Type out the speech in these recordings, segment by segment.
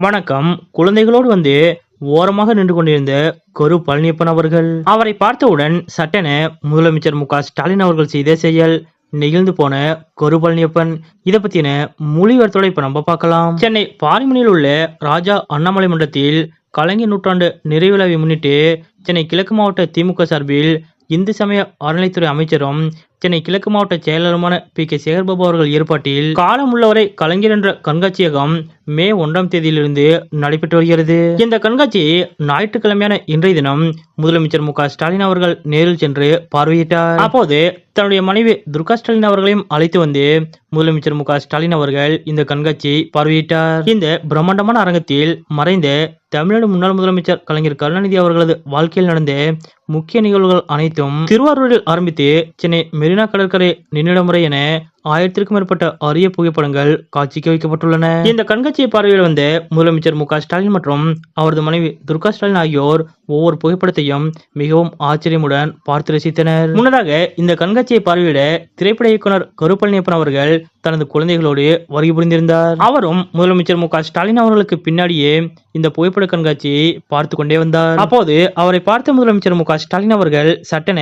வணக்கம். குழந்தைகளோடு வந்து ஓரமாக நின்று கொண்டிருந்த கரு பழனியப்பன் அவர்கள் அவரை பார்த்தவுடன் சட்டென முதலமைச்சர் மு ஸ்டாலின் அவர்கள் செய்த செயல் நெகிழ்ந்து போன கொரு பழனியப்பன். இதை பத்தின மொழிவர்த்தோட இப்ப நம்ம பார்க்கலாம். சென்னை பாரிமணியில் உள்ள ராஜா அண்ணாமலை மன்றத்தில் கலைஞர் நூற்றாண்டு நிறைவிழாவை முன்னிட்டு சென்னை கிழக்கு மாவட்ட திமுக சார்பில் இந்து சமய அறநிலைத்துறை அமைச்சரும் சென்னை கிழக்கு மாவட்ட செயலருமான பி. கே. சேகர்பாபு அவர்கள் ஏற்பாட்டில் காலம் உள்ளவரை கலைஞர் என்ற கண்காட்சியகம் மே ஒன்றாம் தேதியிலிருந்து நடைபெற்று வருகிறது. இந்த கண்காட்சி ஞாயிற்றுக்கிழமையான இன்றைய தினம் முதலமைச்சர் மு. ஸ்டாலின் அவர்கள் நேரில் சென்று பார்வையிட்டார். அப்போது தன்னுடைய மனைவி துர்கா ஸ்டாலின் அவர்களையும் அழைத்து வந்து முதலமைச்சர் மு. ஸ்டாலின் அவர்கள் இந்த கண்காட்சியை பார்வையிட்டார். இந்த பிரம்மாண்டமான அரங்கத்தில் மறைந்த தமிழ்நாடு முன்னாள் முதலமைச்சர் கலைஞர் கருணாநிதி அவர்களது வாழ்க்கையில் நடந்த முக்கிய நிகழ்வுகள் அனைத்தும் திருவாரூரில் ஆரம்பித்து சென்னை மெரினா கடற்கரை நின்னிடமுறை என ஆயிரத்திற்கும் மேற்பட்ட அரிய புகைப்படங்கள் காட்சிக்கு வைக்கப்பட்டுள்ளன. இந்த கண்காட்சியை பார்வையிட வந்த முதலமைச்சர் மு ஸ்டாலின் மற்றும் அவரது மனைவி துர்கா ஸ்டாலின் ஆகியோர் ஒவ்வொரு புகைப்படத்தையும் மிகவும் ஆச்சரியமுடன் பார்த்து ரசித்தனர். முன்னதாக இந்த கண்காட்சியை பார்வையிட திரைப்பட இயக்குனர் கருப்பழனியப்பன் அவர்கள் தனது குழந்தைகளோடு வருகை புரிந்திருந்தார். அவரும் முதலமைச்சர் மு ஸ்டாலின் அவர்களுக்கு பின்னாடியே இந்த புகைப்பட கண்காட்சியை பார்த்து கொண்டே வந்தார். அப்போது அவரை பார்த்த முதலமைச்சர் மு ஸ்டாலின் அவர்கள் சட்டென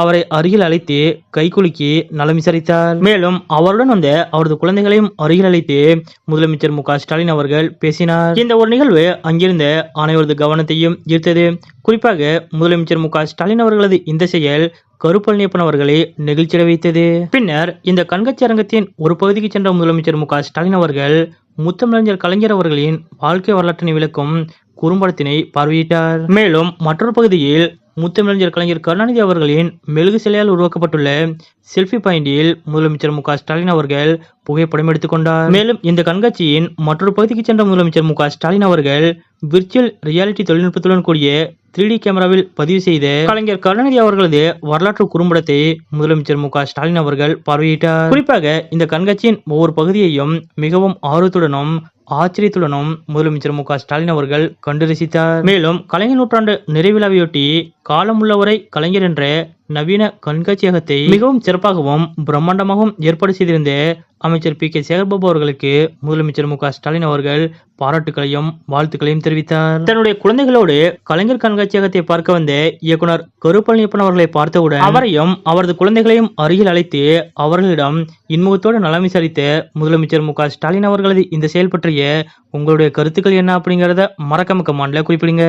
அவரை அருகில் அழைத்து கைகுலுக்கி நலம் விசாரித்தார். மேலும் அவருடன் வந்த அவரது குழந்தைகளையும் அருகில் அழைத்து முதலமைச்சர் மு ஸ்டாலின் அவர்கள் பேசினார். இந்த ஒரு நிகழ்வு அங்கிருந்த அனைவரது கவனத்தையும் ஈர்த்தது. குறிப்பாக முதலமைச்சர் மு ஸ்டாலின் அவர்களது இந்த செயல் கருப்பழனியப்பன் அவர்களை நெகிழ்ச்சியட வைத்தது. பின்னர் இந்த கண்காட்சி அரங்கத்தின் ஒரு பகுதிக்கு சென்ற முதலமைச்சர் மு ஸ்டாலின் அவர்கள் முத்தமிழஞ்சர் கலைஞர் அவர்களின் வாழ்க்கை வரலாற்றினை விளக்கும் குறும்படத்தினை பார்வையிட்டார். மேலும் மற்றொரு பகுதியில் முத்தமிழஞ்சர் கலைஞர் கருணாநிதி அவர்களின் மெழுகு சிலையால் உருவாக்கப்பட்டுள்ள செல்ஃபி பாயிண்டில் முதலமைச்சர் மு ஸ்டாலின் அவர்கள் புகைப்படம் எடுத்துக்கொண்டார் மேலும் இந்த கண்காட்சியின் மற்றொரு பகுதிக்கு சென்ற முதலமைச்சர் மு ஸ்டாலின் அவர்கள் விர்ச்சுவல் ரியாலிட்டி தொழில்நுட்பத்துடன் கூடிய த்ரீ டி கேமராவில் பதிவு செய்த கலைஞர் கருணாநிதி அவர்களது வரலாற்று குறும்படத்தை முதலமைச்சர் மு ஸ்டாலின் அவர்கள் பார்வையிட்டார். குறிப்பாக இந்த கண்காட்சியின் ஒவ்வொரு பகுதியையும் மிகவும் ஆர்வத்துடனும் ஆச்சரியத்துடனும் முதலமைச்சர் மு ஸ்டாலின் அவர்கள் கண்டு ரசித்தார். மேலும் கலைஞர் நூற்றாண்டு நிறைவிழாவையொட்டி காலம் உள்ளவரை கலைஞர் என்ற நவீன கண்காட்சியகத்தை மிகவும் சிறப்பாகவும் பிரம்மாண்டமாகவும் ஏற்பாடு செய்திருந்த அமைச்சர் பி. கே. சேகர்பாபு அவர்களுக்கு முதலமைச்சர் மு ஸ்டாலின் அவர்கள் பாராட்டுகளையும் வாழ்த்துக்களையும் தெரிவித்தார். தன்னுடைய குழந்தைகளோடு கலைஞர் அருங்காட்சியகத்தை பார்க்க வந்த இயக்குனர் கருப்பழனியப்பன் அவர்களை பார்த்தவுடன் அவரையும் அவரது குழந்தைகளையும் அருகில் அழைத்து அவர்களிடம் இன்முகத்தோடு நலம் விசாரித்த முதலமைச்சர் மு ஸ்டாலின் அவர்களது இந்த செயல் பற்றிய உங்களுடைய கருத்துக்கள் என்ன அப்படிங்கறத மறக்காம மாநில குறிப்பிடுங்க.